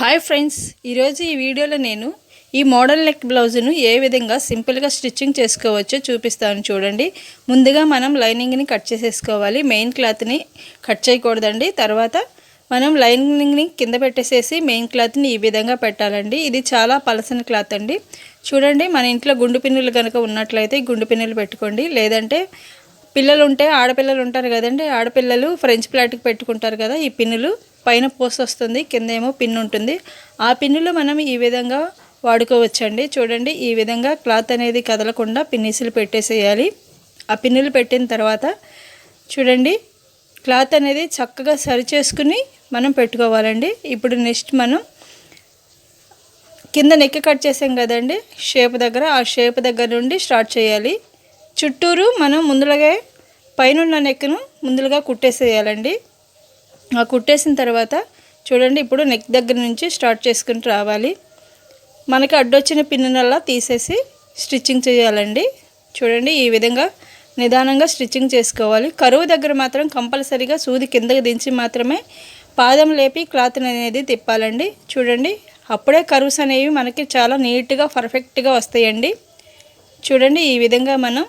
Hi friends ఈరోజు ఈ వీడియోలో నేను ఈ మోడల్ నెక్ బ్లౌజును ఏ విధంగా సింపుల్గా స్టిచ్చింగ్ చేసుకోవచ్చో చూపిస్తాను చూడండి. ముందుగా మనం లైనింగ్ని కట్ చేసేసుకోవాలి. మెయిన్ క్లాత్ని కట్ చేయకూడదండి. తర్వాత మనం లైనింగ్ని కింద పెట్టేసేసి మెయిన్ క్లాత్ని ఈ విధంగా పెట్టాలండి. ఇది చాలా పలసని క్లాత్ అండి. చూడండి మన ఇంట్లో గుండు పిన్నులు కనుక ఉన్నట్లయితే గుండు పిన్నులు పెట్టుకోండి. లేదంటే పిల్లలు ఉంటే ఆడపిల్లలు ఉంటారు కదండి ఆడపిల్లలు ఫ్రెంచ్ ప్లాట్కి పెట్టుకుంటారు కదా ఈ పిన్నులు పైన పోస్ వస్తుంది కింద ఏమో పిన్ ఉంటుంది. ఆ పిన్నులు మనం ఈ విధంగా వాడుకోవచ్చండి. చూడండి ఈ విధంగా క్లాత్ అనేది కదలకుండా పిన్నీసులు పెట్టేసేయాలి. ఆ పిన్నులు పెట్టిన తర్వాత చూడండి క్లాత్ అనేది చక్కగా సరి చేసుకుని మనం పెట్టుకోవాలండి. ఇప్పుడు నెక్స్ట్ మనం కింద నెక్ కట్ చేసాం కదండి షేప్ దగ్గర ఆ షేప్ దగ్గర నుండి స్టార్ట్ చేయాలి. చుట్టూరు మనం ముందులాగే పైన నెక్ను ముందులుగా కుట్టేసేయాలండి. ఆ కుట్టేసిన తర్వాత చూడండి ఇప్పుడు నెక్ దగ్గర నుంచి స్టార్ట్ చేసుకుని రావాలి. మనకి అడ్డొచ్చిన పిన్నునల్లా తీసేసి స్టిచ్చింగ్ చేయాలండి. చూడండి ఈ విధంగా నిదానంగా స్టిచ్చింగ్ చేసుకోవాలి. కరువు దగ్గర మాత్రం కంపల్సరీగా సూది కిందకి దించి మాత్రమే పాదం లేపి క్లాత్ అనేది తిప్పాలండి. చూడండి అప్పుడే కరువుస్ అనేవి మనకి చాలా నీట్గా పర్ఫెక్ట్గా వస్తాయండి. చూడండి ఈ విధంగా మనం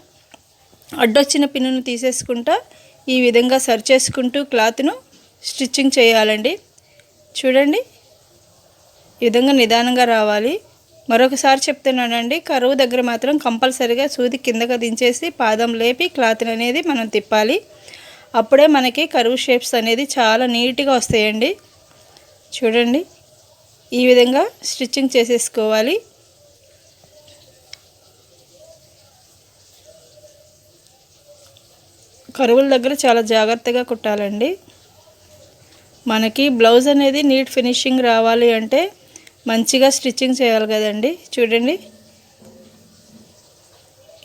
అడ్డొచ్చిన పిన్నును తీసేసుకుంటా ఈ విధంగా సరి చేసుకుంటూ క్లాత్ను స్టిచ్చింగ్ చేయాలండి. చూడండి. ఈ విధంగా నిదానంగా రావాలి. మరొకసారి చెప్తున్నానండి కరువు దగ్గర మాత్రం కంపల్సరిగా సూది కిందగా దించేసి పాదం లేపి క్లాత్ని అనేది మనం తిప్పాలి. అప్పుడే మనకి కరువు షేప్స్ అనేది చాలా నీట్గా వస్తాయండి. చూడండి. ఈ విధంగా స్టిచ్చింగ్ చేసేసుకోవాలి. కరువుల దగ్గర చాలా జాగ్రత్తగా కుట్టాలండి. మనకి బ్లౌజ్ అనేది నీట్ ఫినిషింగ్ రావాలి అంటే మంచిగా స్టిచ్చింగ్ చేయాలి కదండి. చూడండి.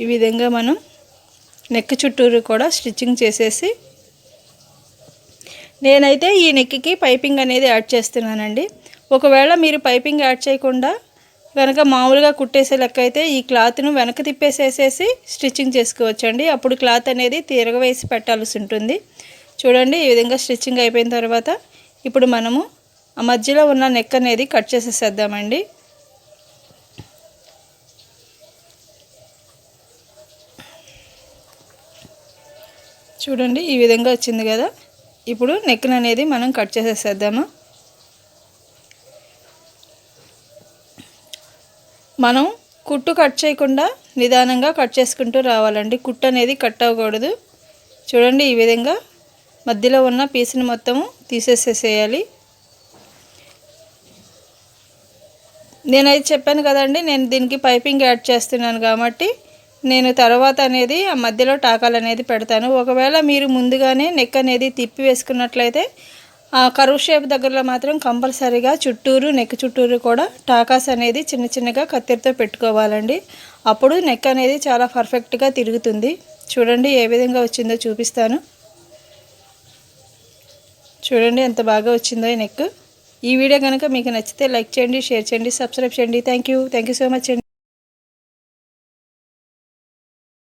ఈ విధంగా మనం నెక్ చుట్టూరు కూడా స్టిచ్చింగ్ చేసేసి నేనైతే ఈ నెక్కి పైపింగ్ అనేది యాడ్ చేస్తున్నానండి. ఒకవేళ మీరు పైపింగ్ యాడ్ చేయకుండా కనుక మామూలుగా కుట్టేసే లెక్క అయితే ఈ క్లాత్ను వెనక తిప్పేసేసేసి స్టిచ్చింగ్ చేసుకోవచ్చండి. అప్పుడు క్లాత్ అనేది తిరగవేసి పెట్టాల్సి ఉంటుంది. చూడండి ఈ విధంగా స్టిచ్చింగ్ అయిపోయిన తర్వాత ఇప్పుడు మనము ఆ మధ్యలో ఉన్న నెక్ అనేది కట్ చేసేసేద్దామండి. చూడండి ఈ విధంగా వచ్చింది కదా. ఇప్పుడు నెక్ అనేది మనం కట్ చేసేసేద్దాము. మనం కుట్టు కట్ చేయకుండా నిదానంగా కట్ చేసుకుంటూ రావాలండి. కుట్టు అనేది కట్ అవ్వకూడదు. చూడండి ఈ విధంగా మధ్యలో ఉన్న పీస్ని మొత్తము తీసేసేసేయాలి. నేనైతే చెప్పాను కదండి నేను దీనికి పైపింగ్ యాడ్ చేస్తున్నాను కాబట్టి నేను తర్వాత అనేది ఆ మధ్యలో టాకాలు అనేది పెడతాను. ఒకవేళ మీరు ముందుగానే నెక్ అనేది తిప్పి వేసుకున్నట్లయితే కరువు షేప్ దగ్గరలో మాత్రం కంపల్సరీగా చుట్టూరు నెక్ చుట్టూరు కూడా టాకాస్ అనేది చిన్న చిన్నగా కత్తిరితో పెట్టుకోవాలండి. అప్పుడు నెక్ అనేది చాలా పర్ఫెక్ట్గా తిరుగుతుంది. చూడండి ఏ విధంగా వచ్చిందో చూపిస్తాను. చూడండి ఎంత బాగా వచ్చిందో ఈ నెక్. ఈ వీడియో కనుక మీకు నచ్చితే లైక్ చేయండి షేర్ చేయండి సబ్స్క్రైబ్ చేయండి. Thank you thank you so much అండి.